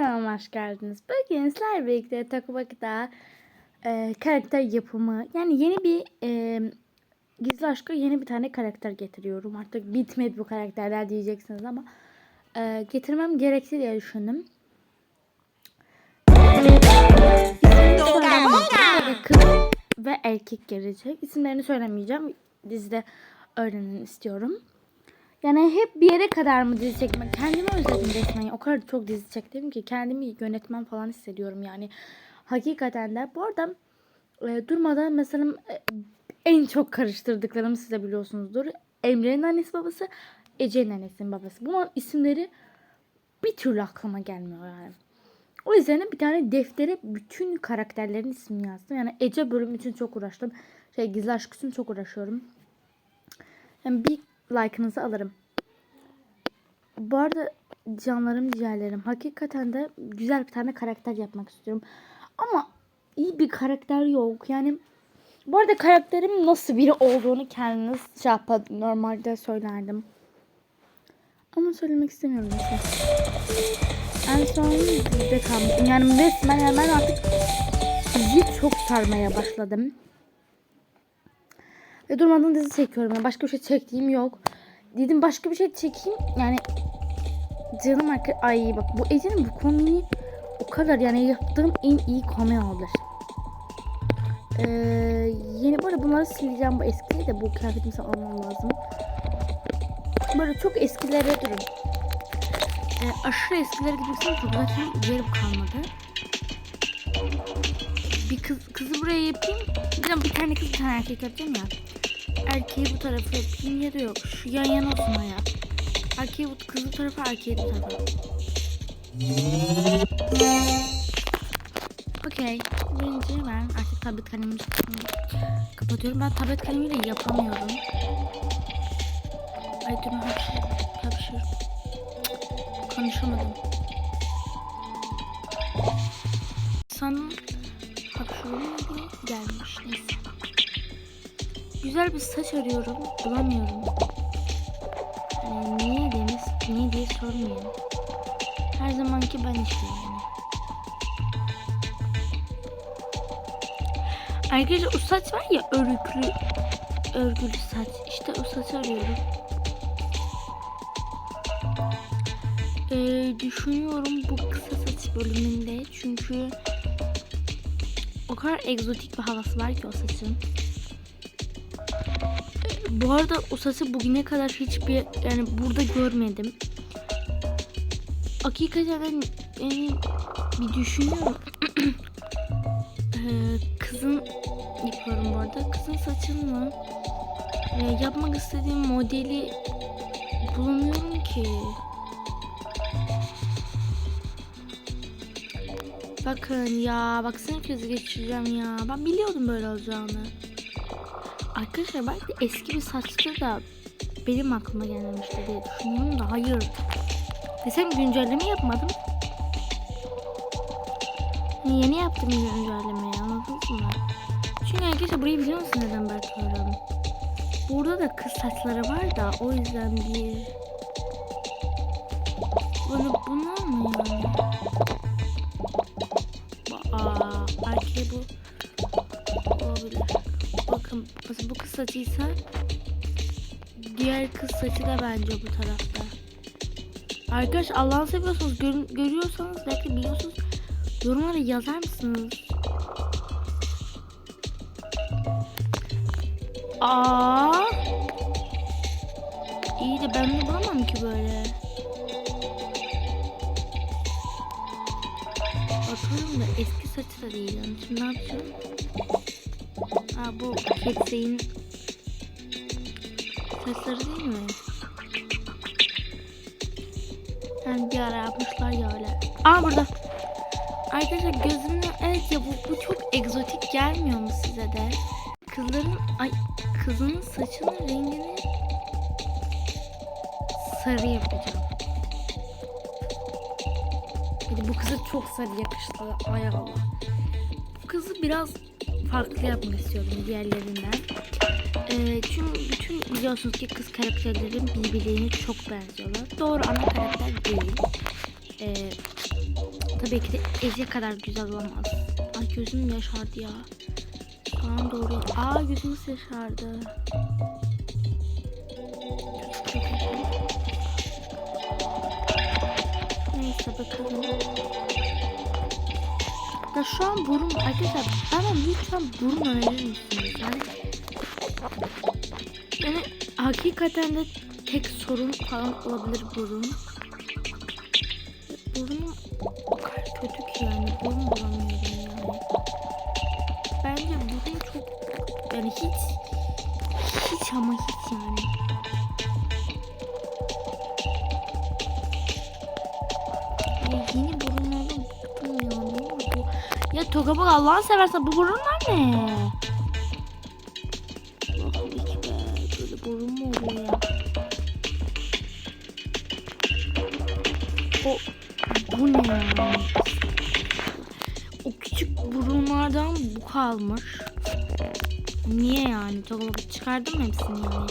kanalıma hoş geldiniz. Bugün sizlerle birlikte Takubakı'da e, karakter yapımı yani yeni bir e, gizli aşkı yeni bir tane karakter getiriyorum. Artık bitmedi bu karakterler diyeceksiniz ama e, getirmem gerekti diye düşündüm. Kız ve erkek gelecek. İsimlerini söylemeyeceğim. Dizide öğrenin istiyorum. Yani hep bir yere kadar mı dizi çekmek? Kendimi özledim resmen. O kadar çok dizi çektim ki kendimi yönetmen falan hissediyorum yani. Hakikaten de. Bu arada e, durmadan mesela e, en çok karıştırdıklarımı siz de biliyorsunuzdur. Emre'nin annesi babası, Ece'nin annesinin babası. Bunların isimleri bir türlü aklıma gelmiyor yani. O yüzden de bir tane deftere bütün karakterlerin ismini yazdım. Yani Ece bölümü için çok uğraştım. Şey gizli aşk için çok uğraşıyorum. Yani bir like'ınızı alırım. Bu arada canlarım ciğerlerim. Hakikaten de güzel bir tane karakter yapmak istiyorum. Ama iyi bir karakter yok. Yani bu arada karakterim nasıl biri olduğunu kendiniz şey yapın. Normalde söylerdim. Ama söylemek istemiyorum. Mesela. En son dizide kalmıştım. Yani resmen ben artık diziyi çok sarmaya başladım. Ve durmadan dizi çekiyorum. Yani başka bir şey çektiğim yok. Dedim başka bir şey çekeyim. Yani canım arka... Ay bak bu Ece'nin bu konuyu o kadar yani yaptığım en iyi komedi olur. Ee, yeni böyle bunları sileceğim. Bu eskileri de bu kıyafetimi almam lazım. Böyle çok eskilere durun. Ee, aşırı eskilere gidiyorsam çok zaten yerim kalmadı. Bir kız kızı buraya yapayım. Bir, bir tane kız bir tane erkek yapacağım ya. Erkeği bu tarafa yapayım ya da yok. Şu yan yana olsun ya. Erkeği bu kızı tarafa erkeği bu tarafa. Okey. Birinci ben artık tablet kalemimi kapatıyorum. Ben tablet kalemiyle yapamıyorum. Ay dur hapşır. Hapşır. Konuşamadım. Güzel bir saç arıyorum. Bulamıyorum. Yani niye deniz, niye diye sormayın. Her zamanki ben işte yani. Arkadaşlar o saç var ya örgülü, örgülü saç. İşte o saçı arıyorum. Ee, düşünüyorum bu kısa saç bölümünde çünkü o kadar egzotik bir havası var ki o saçın. Bu arada o saçı bugüne kadar hiçbir yani burada görmedim. Hakikaten ben yani bir düşünüyorum. ee, kızın yapıyorum bu arada. Kızın saçını e, yapmak istediğim modeli bulamıyorum ki. Bakın ya baksana kriz geçireceğim ya. Ben biliyordum böyle olacağını. Arkadaşlar belki eski bir saçtır da benim aklıma gelmemişti diye düşünüyorum da hayır. Desem güncelleme yapmadım. Yeni yaptım güncellemeyi anladınız mı? Çünkü arkadaşlar burayı biliyor musun neden bakıyorum? Burada da kız saçları var da o yüzden bir... Bunu, bunu mu yani? Saçıysa diğer kız saçı da bence bu tarafta. Arkadaş Allah'ını seviyorsanız gör, görüyorsanız belki biliyorsunuz yorumlara yazar mısınız? Aa. İyi de ben de bulamam ki böyle. Bakıyorum da eski saçı da değil. Yani şimdi ne yapacağım? Aa bu Kepsey'in saçları değil mi? Yani bir ara yapmışlar ya öyle. Aa burada. Arkadaşlar gözümle evet ya bu, bu çok egzotik gelmiyor mu size de? Kızların ay kızın saçının rengini sarı yapacağım. Hadi bu kıza çok sarı yakıştı. Ay Allah. Bu kızı biraz farklı yapmak istiyorum diğerlerinden. Çünkü bütün biliyorsunuz ki kız karakterlerin birbirlerine çok benziyorlar. Doğru ana karakter değil. Ee, tabii ki de Ece kadar güzel olamaz. Ay gözüm yaşardı ya. An doğru. Aa gözüm yaşardı. Yaşardı. Neyse bakalım. Da şu an burun arkadaşlar bana lütfen burun önerir misiniz? Yani hakikaten de tek sorun falan olabilir burun. Burnum o kadar kötü ki yani burun bulamıyorum yani. Bence burun çok yani hiç hiç ama hiç yani. Ya yeni burunlardan bıktım ya. Ne oldu? Ya Toga bak Allah'ını seversen bu burunlar ne? Kalmış. Niye yani? Bak çıkardım hepsini yani?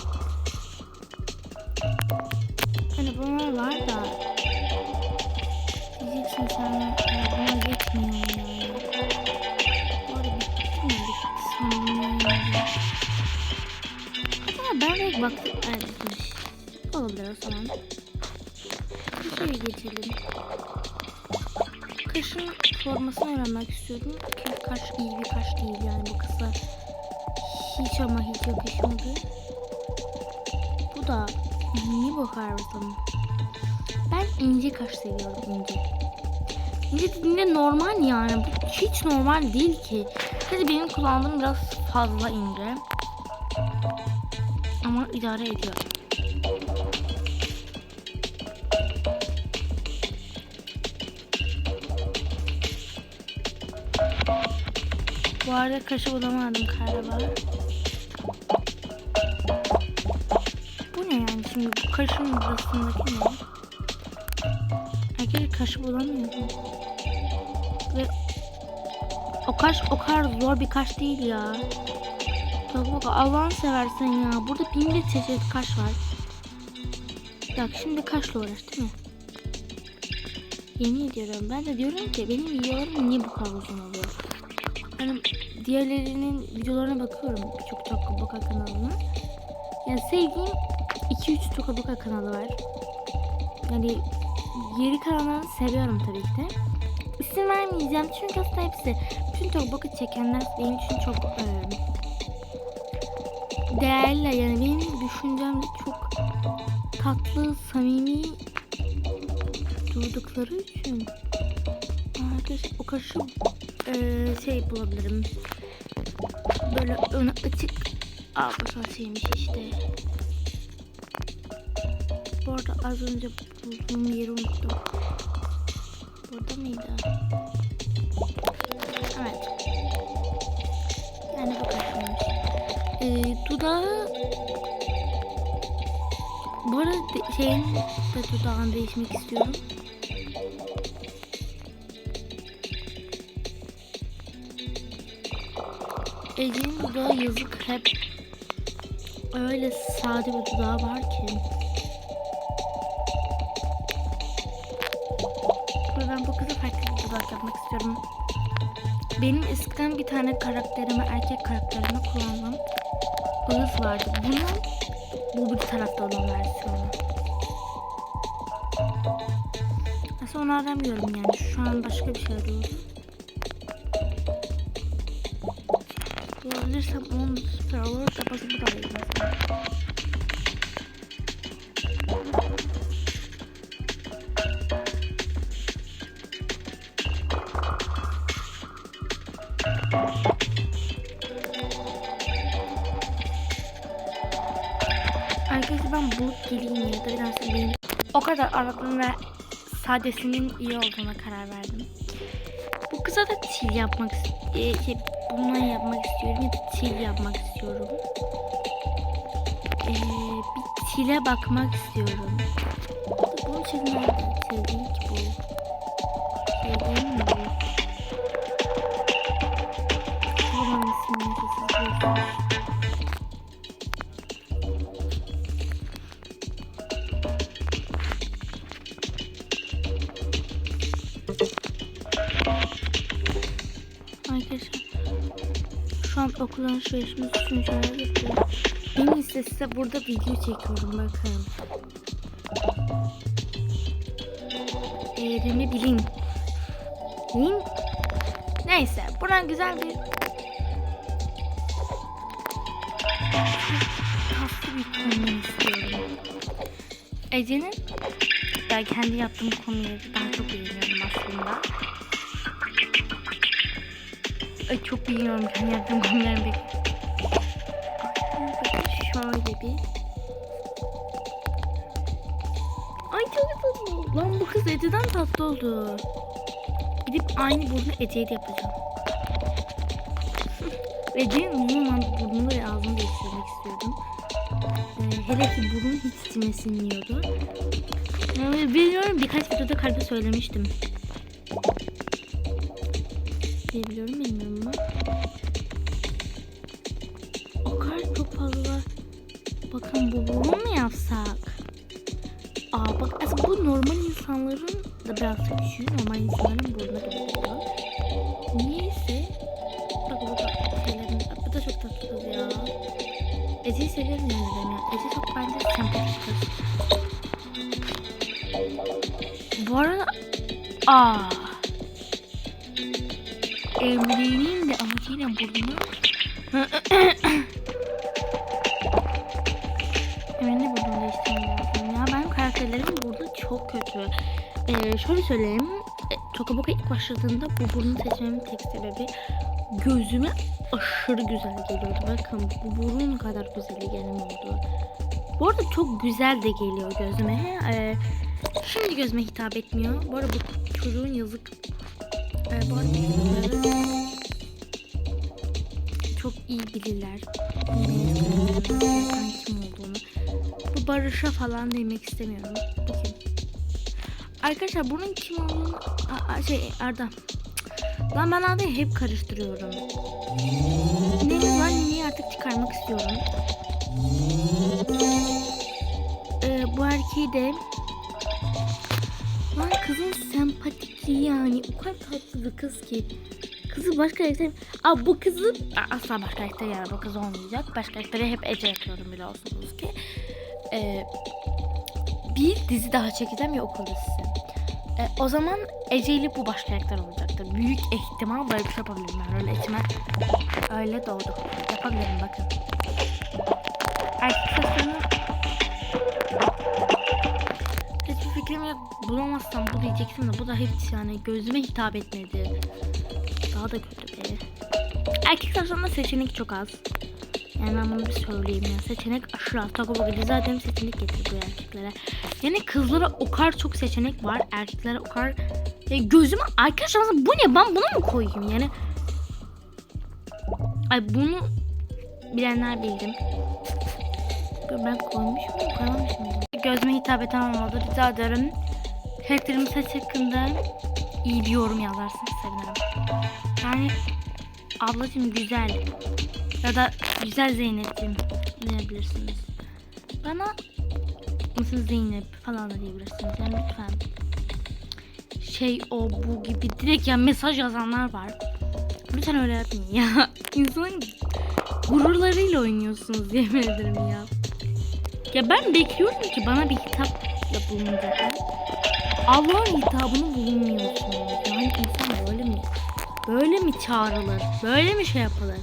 Hani bunlar var da buna yetmiyor yani. Bu arada bitti mi? Ben de baktım. Evet. Olabilir o zaman. Bir şey geçelim. Kaşın formasını öğrenmek istiyordum. Kaş iyi bir kaş değil yani bu kısa. Hiç ama hiç yakışmadı. Bu da niye bakar mısın? Ben ince kaş seviyorum ince. İnce dediğinde normal yani. Bu hiç normal değil ki. Hadi benim kullandığım biraz fazla ince. Ama idare ediyor. Bu arada kaşı bulamadım galiba. Bu ne yani şimdi bu kaşın burasındaki ne? Herkes kaşı bulamıyorum. Ve o kaş o kadar zor bir kaş değil ya. Bak Allah'ını seversen ya. Burada bin bir çeşit kaş var. Bak şimdi kaşla uğraş değil mi? Yemin ediyorum ben de diyorum ki benim videolarım niye bu kadar uzun oluyor? Yani diğerlerinin videolarına bakıyorum birçok Toka Boka kanalına. Yani sevdiğim 2-3 Toka Boka kanalı var. Yani geri kalanlarını seviyorum tabii ki de. İsim vermeyeceğim çünkü aslında hepsi bütün Toka Boka çekenler benim için çok e, değerli. Yani benim düşüncemde çok tatlı, samimi durdukları için arkadaşlar o kaşı eee, şey bulabilirim. Böyle ön açık. Aa bu saçıymış işte. Bu arada az önce bulduğum yeri unuttum. Burada mıydı? Evet. Yani bu kaşıymış. Eee dudağı bu arada şeyin de dudağını değişmek istiyorum. Ece'nin dudağı yazık hep öyle sade bir dudağı var ki. Ben bu kıza farklı bir dudak yapmak istiyorum. Benim eskiden bir tane karakterime, erkek karakterime kullandığım ığız vardı. Bunun bu bir tarafta olan versiyonu. Aslında onu aramıyorum yani. Şu an başka bir şey arıyorum. Bulabilirsem 10 süper olur. Kafası bu da mesela. Arkadaşlar ben bulup geleyim ya da biraz benim o kadar aradım ve sadesinin iyi olduğuna karar verdim. Bu kıza da çil yapmak e, şey, bundan yapmak istiyorum ya da çil yapmak istiyorum. Ee, bir çile bakmak istiyorum. Bunun çil nerede? Çil değil ki bu. Şey mi bu? Bunun ismini siz alışverişimiz için yapıyorum. En iyisi size burada video çekiyorum bakın. Değerini bilin. Bilin. Neyse buradan güzel bir tatlı bir kombin istiyorum. Ece'nin ya kendi yaptığım kombinleri daha çok beğeniyorum aslında. Ay çok beğeniyorum kendi yaptığım. Şöyle bir. Ay çok tatlı. Lan bu kız Ece'den tatlı oldu. Gidip aynı burnu Ece'ye de yapacağım. Ece'nin normal burnunu ve ağzını değiştirmek istiyordum. Ee, hele ki burun hiç içime sinmiyordu. Yani biliyorum birkaç videoda kalbe söylemiştim. Bakın bu burun mu yapsak? Aa bak aslında bu normal insanların da biraz küçüğü. Normal insanların burnu gibi oluyor. Niyeyse. Bak bu da şeylerin. Bu da çok tatlı kız ya. Ece'yi seviyorum yani ben ya. Ece çok bence sempatik kız. Bu arada aa başladığında bu burnu seçmemin tek sebebi gözüme aşırı güzel geliyordu. Bakın bu burun kadar güzel gelmiyordu. Bu arada çok güzel de geliyor gözüme. Ee, şimdi gözüme hitap etmiyor. Bu arada bu çocuğun yazık. Ee, bu arada çok iyi bilirler. Kim olduğunu. Bu Barış'a falan demek istemiyorum. Bakayım. Arkadaşlar bunun kim olduğunu... Şey Arda. Lan ben Arda'yı hep karıştırıyorum. Nemiz var Nemi'yi artık çıkarmak istiyorum. Ee, bu erkeği de Lan kızın sempatikliği yani o kadar tatlı bir kız ki. Kızı başka karakter... Aa bu kızı Aa, asla başka karakter yani bu kız olmayacak. Başka karakteri hep Ece yapıyorum biliyorsunuz ki. Ee, bir dizi daha çekeceğim ya okul dizisi. Ee, o zaman Ece ile bu baş karakter olacaktır. Büyük ihtimal böyle bir şey yapabilirim ben. Öyle içime öyle doğdu. Yapabilirim bakın. Erkek saçlarını hiçbir fikrim yok. Bulamazsam bu diyeceksin de bu da hiç yani gözüme hitap etmedi. Daha da kötü be. Erkek saçlarında seçenek çok az. Yani ben bunu bir söyleyeyim ya. Seçenek aşırı az. Taco Bell zaten seçenek getiriyor erkeklere. Yani kızlara o kadar çok seçenek var. Erkeklere o kadar... Ya gözüme arkadaşlar bu ne? Ben bunu mu koyayım? Yani... Ay bunu bilenler bildim. Ben koymuş muyum? Koymamış mıyım? Gözüme hitap eden olmadı. Rica ederim. Karakterimin saç hakkında iyi bir yorum yazarsanız sevinirim. Yani ablacığım güzel ya da güzel Zeynep'ciğim diyebilirsiniz. Bana mısın Zeynep falan da diyebilirsiniz. Yani lütfen şey o bu gibi direkt ya mesaj yazanlar var. Lütfen öyle yapmayın ya. İnsanın gururlarıyla oynuyorsunuz yemin ederim ya. Ya ben bekliyorum ki bana bir hitapla bulunacaklar. Allah'ın hitabını bulunmuyorsunuz. Böyle mi çağrılır? Böyle mi şey yapılır?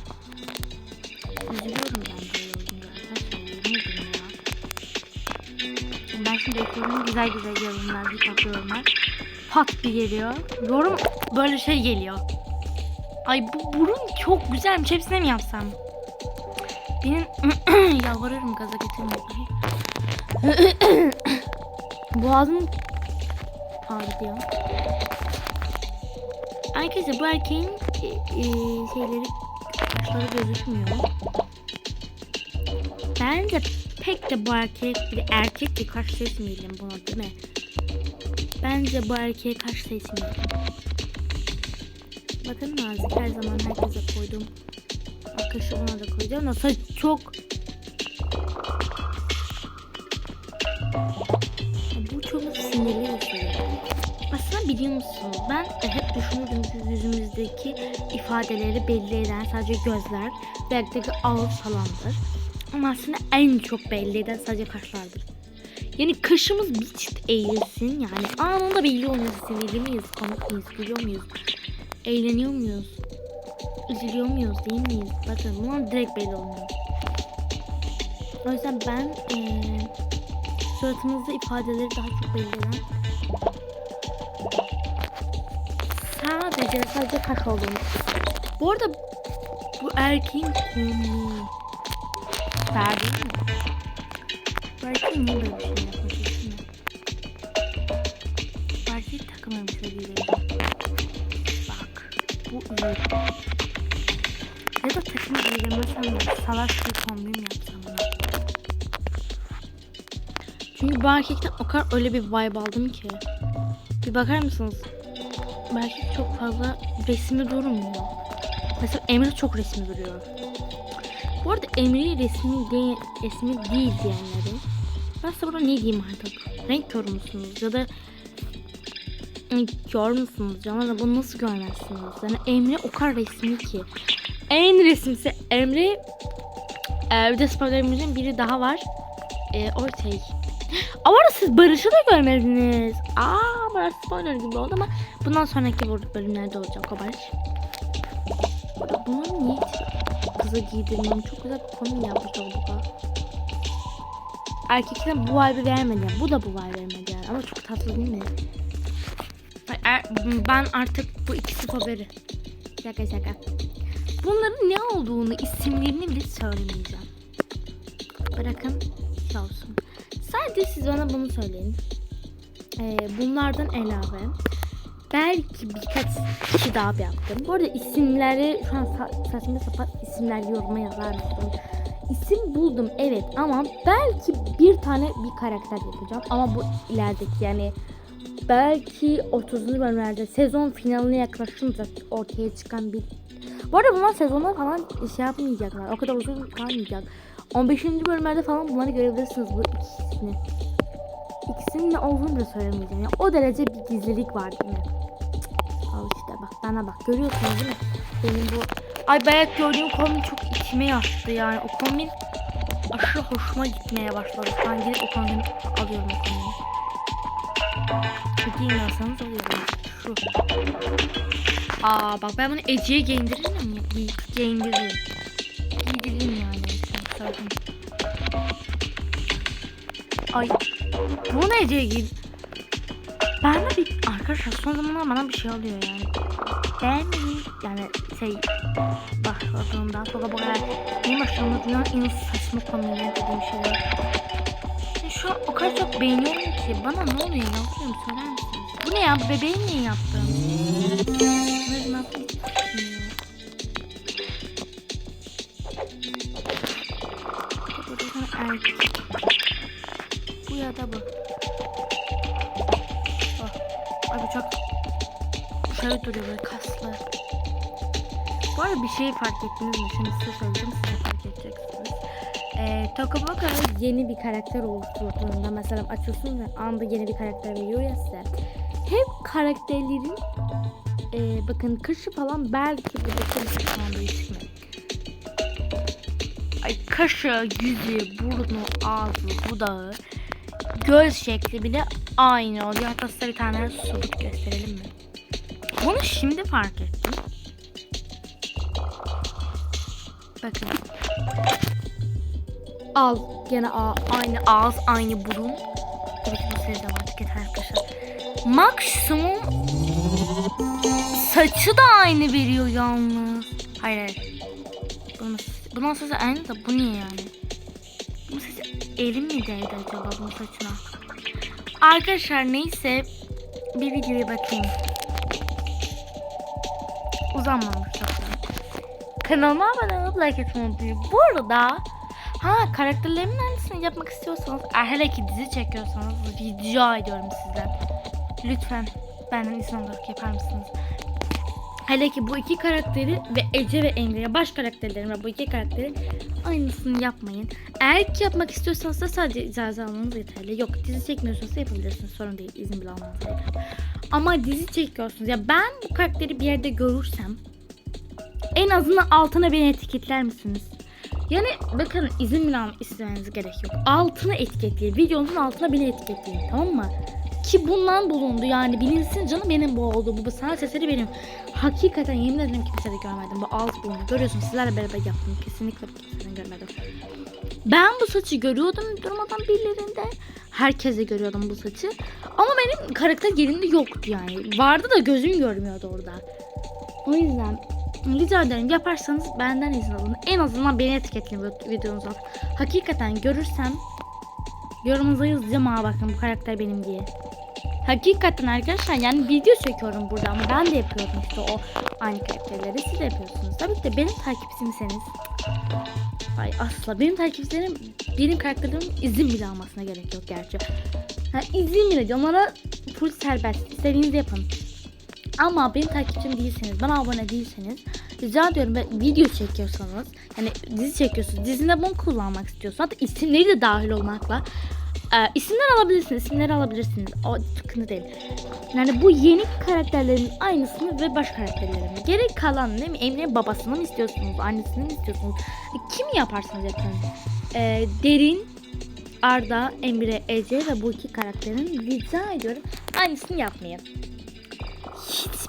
Üzülüyorum ben böyle olunca arkadaşlar. Ben şimdi bekliyorum güzel güzel yorumlar, hitap yorumlar. Pat bir geliyor. Yorum böyle şey geliyor. Ay bu burun çok güzelmiş. Hepsine mi yapsam? Benim yalvarırım gaza getirmeyin. Boğazım ağrıyor. Arkadaşlar bu erkeğin e, e, şeyleri kaşları gözükmüyor. Bence pek de bu erkek bir erkek bir kaş seçmeyelim buna değil mi? Bence bu erkeğe kaş seçmeyelim. Bakın nazik her zaman herkese koydum. Kaşı ona da koyacağım saç çok bu çok sinirli bir şey. Aslında biliyor musun ben hep düşündüğümüz yüzümüzdeki ifadeleri belli eden sadece gözler ve ayaktaki ağız falandır. Ama aslında en çok belli eden sadece kaşlardır. Yani kaşımız bir çift eğilsin yani anında belli oluyor sinirli miyiz, komik miyiz, gülüyor muyuz, eğleniyor muyuz, üzülüyor muyuz değil miyiz? Bakın bunlar direkt belli oluyor. O yüzden ben eee suratımızda ifadeleri daha çok belli eden sadece sadece kaş olduğunu. Bu arada bu erkeğin konuğu. Verdi mi? Bu erkeğin niye böyle bir şey yapmış? Bu erkeği takım elbise giyiyor. Bak. Bu iyi. Ya da takım giydirmesem de salaş bir kombin yapsam ya. Çünkü bu erkekten o kadar öyle bir vibe aldım ki. Bir bakar mısınız? Belki çok fazla resmi durmuyor. Mesela Emre çok resmi duruyor. Bu arada Emre resmi değil, resmi değil diyenleri. Ben burada ne diyeyim artık? Renk kör musunuz? Ya da Ay, kör musunuz? Canım bunu nasıl görmezsiniz? Yani Emre o kadar resmi ki. En resmisi Emre. Ee, bir de spoilerimizin biri daha var. Ee, o şey. Ama siz Barış'ı da görmediniz. Aa Barış spoiler gibi oldu ama bundan sonraki bölümlerde olacak o Barış. Bunun niye kıza giydirmem çok güzel bir konu yapmış oldu bu. Erkekten bu vibe'ı vermedi. Bu da bu vibe vermedi yani. Ama çok tatlı değil mi? Er- Ben artık bu ikisi favori. Şaka şaka. Bunların ne olduğunu, isimlerini bile söylemeyeceğim. Bırakın şey olsun. Sadece siz bana bunu söyleyin. Ee, bunlardan elave belki birkaç kişi daha yaptım. Bu arada isimleri şu an sa- saçma sapan isimler yoruma yazar mısın? İsim buldum evet ama belki bir tane bir karakter yapacağım ama bu ilerideki yani belki 30. bölümlerde sezon finaline yaklaşınca ortaya çıkan bir bu arada bunlar sezonlar falan şey yapmayacaklar. O kadar uzun kalmayacak. 15. bölümlerde falan bunları görebilirsiniz bu ikisini. İkisinin ne olduğunu da söylemeyeceğim. Yani o derece bir gizlilik var? Cık, Al işte bak bana bak görüyorsunuz değil mi? Benim bu ay bayağı gördüğüm kombin çok içime yattı yani o kombin aşırı hoşuma gitmeye başladı. Ben gidip o kombini alıyorum o kombini. Çok giymiyorsanız alıyorum. Şu. Aa bak ben bunu Ece'ye giyindiririm mi? Giy- Giyindiririm. Giydireyim yani. Sakın. Ay. Bu ne giy... Ben de bir arkadaşlar son zamanlarda bana bir şey oluyor yani. Beğenmediğim yani şey başladığımdan sonra bu kadar benim başladığımdan en saçma konuları dediğim şeyler. Yani şu an o kadar çok beğeniyorum ki bana ne oluyor yavrum söyler misiniz? Bu ne ya bebeği niye yaptın? Ne yapayım? Bu ya da bu. Oh. Ay bu çok şöyle duruyor böyle kaslı. Bu arada bir şey fark ettiniz mi? Şimdi size söyleyeceğim size fark edeceksiniz. Ee, Tokoboka yeni bir karakter oluşturduğunda mesela açıyorsun ve anda yeni bir karakter veriyor ya size. Hep karakterlerin e, bakın kaşı falan belki burada bir falan değişik mi? Ay kaşı, yüzü, burnu, ağzı, dudağı, göz şekli bile aynı oluyor. Hatta size bir tane somut gösterelim mi? Bunu şimdi fark ettim. Bakın. Al gene a, aynı ağız aynı burun. Tabii ki bu sizde artık yeter arkadaşlar. Maksimum saçı da aynı veriyor yalnız. Hayır hayır. Bunun, bunun saçı aynı da bu niye yani? Elim mi değdi acaba bunun saçına? Arkadaşlar neyse bir videoya bakayım. Uzanmamış da. Kanalıma abone olup like etmeyi unutmayın. Bu arada ha karakterlerimin aynısını yapmak istiyorsanız hele ki dizi çekiyorsanız rica ediyorum sizden. Lütfen benden izin olarak yapar mısınız? Hele ki bu iki karakteri ve Ece ve Emre'ye baş karakterlerim ve bu iki karakteri aynısını yapmayın. Eğer ki yapmak istiyorsanız da sadece icazı almanız yeterli. Yok dizi çekmiyorsanız yapabilirsiniz. Sorun değil. İzin bile almanız yeterli. Ama dizi çekiyorsunuz. Ya ben bu karakteri bir yerde görürsem en azından altına beni etiketler misiniz? Yani bakın izin bile istemeniz gerek yok. Altına etiketleyin. Videonun altına beni etiketleyin. Tamam mı? Ki bundan bulundu yani bilinsin canım benim bu olduğu bu sanat eseri benim. Hakikaten yemin ederim kimse de görmedim. Bu alt bulundu. Görüyorsunuz sizlerle beraber yaptım. Kesinlikle kimsenin görmedim. Ben bu saçı görüyordum durmadan birilerinde. Herkes de görüyordum bu saçı. Ama benim karakter yerinde yoktu yani. Vardı da gözüm görmüyordu orada. O yüzden rica ederim yaparsanız benden izin alın. En azından beni etiketleyin bu videonuz altına. Hakikaten görürsem yorumunuza yazacağım ha bakın bu karakter benim diye. Hakikaten arkadaşlar yani video çekiyorum burada ama ben de yapıyorum işte o aynı karakterleri siz de yapıyorsunuz. Tabii ki de benim takipçimseniz Ay asla benim takipçilerim benim karakterlerimin izin bile almasına gerek yok gerçi. Ha, izin bile değil. Onlara full serbest. İstediğinizi yapın. Ama benim takipçim değilseniz, bana abone değilseniz rica ediyorum ve video çekiyorsanız yani dizi çekiyorsunuz, dizinde bunu kullanmak istiyorsanız hatta isimleri de dahil olmakla e, isimler alabilirsiniz, isimleri alabilirsiniz. O sıkıntı değil. Yani bu yeni karakterlerin aynısını ve baş karakterlerini. Gerek kalan değil mi? Emre'nin babasını mı istiyorsunuz, annesini mi istiyorsunuz? E, Kimi yaparsanız yapın. E, Derin, Arda, Emre, Ece ve bu iki karakterin rica ediyorum aynısını yapmayın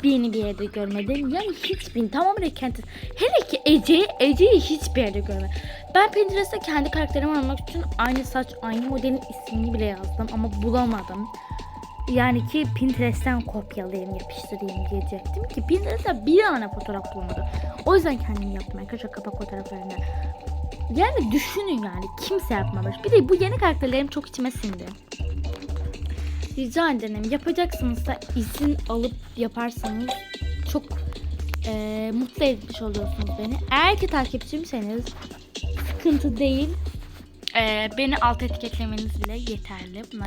hiçbirini bir yerde görmedim. Yani hiçbirini tamamen kentin. Hele ki Ece'yi Ece'yi hiçbir yerde görmedim. Ben Pinterest'te kendi karakterimi almak için aynı saç, aynı modelin ismini bile yazdım ama bulamadım. Yani ki Pinterest'ten kopyalayayım, yapıştırayım diyecektim ki Pinterest'te bir tane fotoğraf bulamadı. O yüzden kendim yaptım arkadaşlar kapak fotoğraflarını. Yani düşünün yani kimse yapmamış. Bir de bu yeni karakterlerim çok içime sindi. Rica ederim yapacaksınız da izin alıp yaparsanız çok e, mutlu etmiş oluyorsunuz beni. Eğer ki takipçimseniz sıkıntı değil. E, beni alt etiketlemeniz bile yeterli. Buna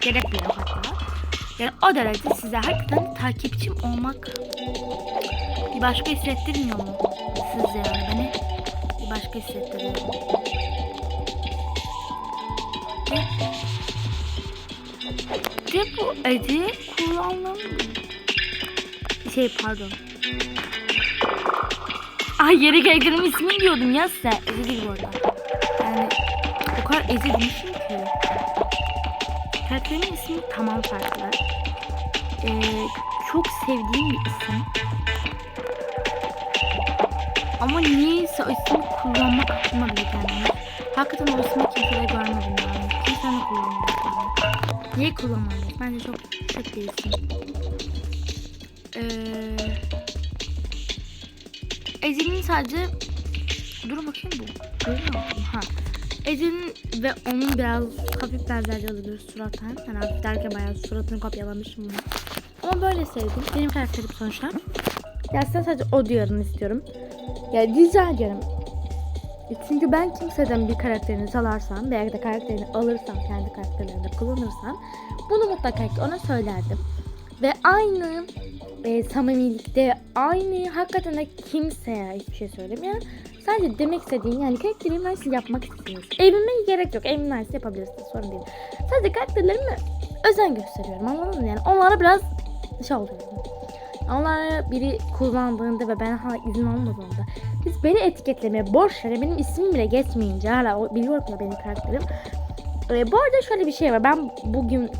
gerekmiyor hatta. Yani o derece size hakikaten takipçim olmak bir başka hissettirmiyor mu? Sizce yani beni bir başka hissettiriyor. Ve ve bu Ece kullanılan şey pardon. Ay yere karakterimin ismini diyordum ya size. Değil bu arada. Yani o kadar Ece demişim ki. Karakterimin ismi tamam farklı. Ee, çok sevdiğim bir isim. Ama niyeyse o ismi kullanmak aklıma bile gelmiyor. Hakikaten o ismi kimsede görmedim yani. Kimsenin kullanmıyor. Yani. Niye kullanmadın? Bence çok şık bir isim. Ece'nin sadece... Dur bakayım bu. Görüyor musun? Ha. Ece'nin ve onun biraz hafif benzerliği olabilir surattan. Yani hafif derken bayağı suratını kopyalamışım bunu. Ama böyle sevdim. Benim karakterim sonuçta. Ya sen sadece o diyorum istiyorum. Ya rica ediyorum. E Çünkü ben kimseden bir karakterini salarsam veya da karakterini alırsam kendi karakterlerinde kullanırsam bunu mutlaka ona söylerdim. Ve aynı e, samimilikte aynı hakikaten de kimseye hiçbir şey söylemiyorum. Sadece demek istediğim yani karakterimin aynısını yapmak istiyorsunuz. Evime gerek yok. Evimin aynısını yapabilirsiniz. Sorun değil. Sadece karakterlerime özen gösteriyorum. Anladın mı? Yani onlara biraz şey oluyor. Onları biri kullandığında ve ben hala izin almadığımda siz beni etiketlemeye boş yere benim ismim bile geçmeyince hala biliyorum ya benim karakterim. Ee, bu arada şöyle bir şey var. Ben bugün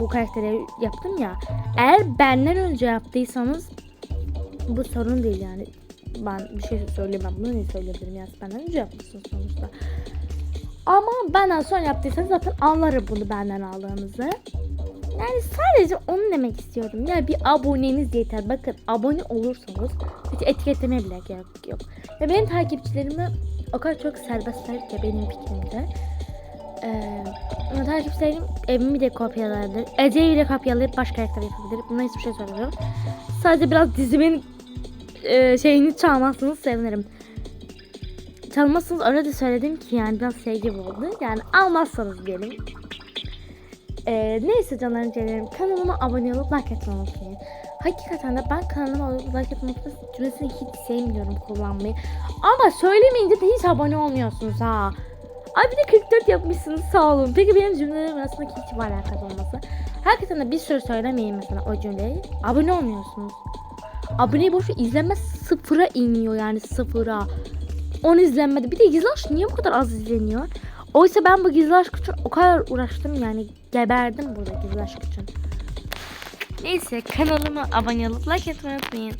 bu karakteri yaptım ya. Eğer benden önce yaptıysanız bu sorun değil yani. Ben bir şey söyleyemem. Bunu niye söyleyebilirim ya? Siz Benden önce yapmışsınız sonuçta. Ama benden sonra yaptıysanız zaten anlarım bunu benden aldığınızı. Yani sadece onu demek istiyorum. Ya bir aboneniz yeter. Bakın abone olursanız hiç etiketlemeye bile gerek yok. Ve benim takipçilerimi o kadar çok serbestler ki benim fikrimde. Ee, takipçilerim evimi de kopyalayabilir. Ece'yi bile kopyalayıp başka karakter yapabilir. Buna hiçbir şey söylemiyorum. Sadece biraz dizimin e, şeyini çalmazsanız sevinirim. Çalmazsanız de söyledim ki yani biraz şey gibi oldu. Yani almazsanız diyelim. Ee, neyse canlarım canlarım kanalıma abone olup like etmeyi unutmayın. Hakikaten de ben kanalıma abone olup like etmeyi cümlesini hiç sevmiyorum kullanmayı. Ama söylemeyince de hiç abone olmuyorsunuz ha. Ay bir de 44 yapmışsınız sağ olun. Peki benim cümlelerim arasında hiç var alakası olması. Herkesten de bir sürü söylemeyin mesela o cümleyi. Abone olmuyorsunuz. Aboneyi boşu izlenme sıfıra iniyor yani sıfıra. 10 izlenmedi. Bir de gizli aşk niye bu kadar az izleniyor? Oysa ben bu gizli aşk için o kadar uğraştım yani geberdim burada gizli aşk için. Neyse kanalıma abone olup like etmeyi unutmayın.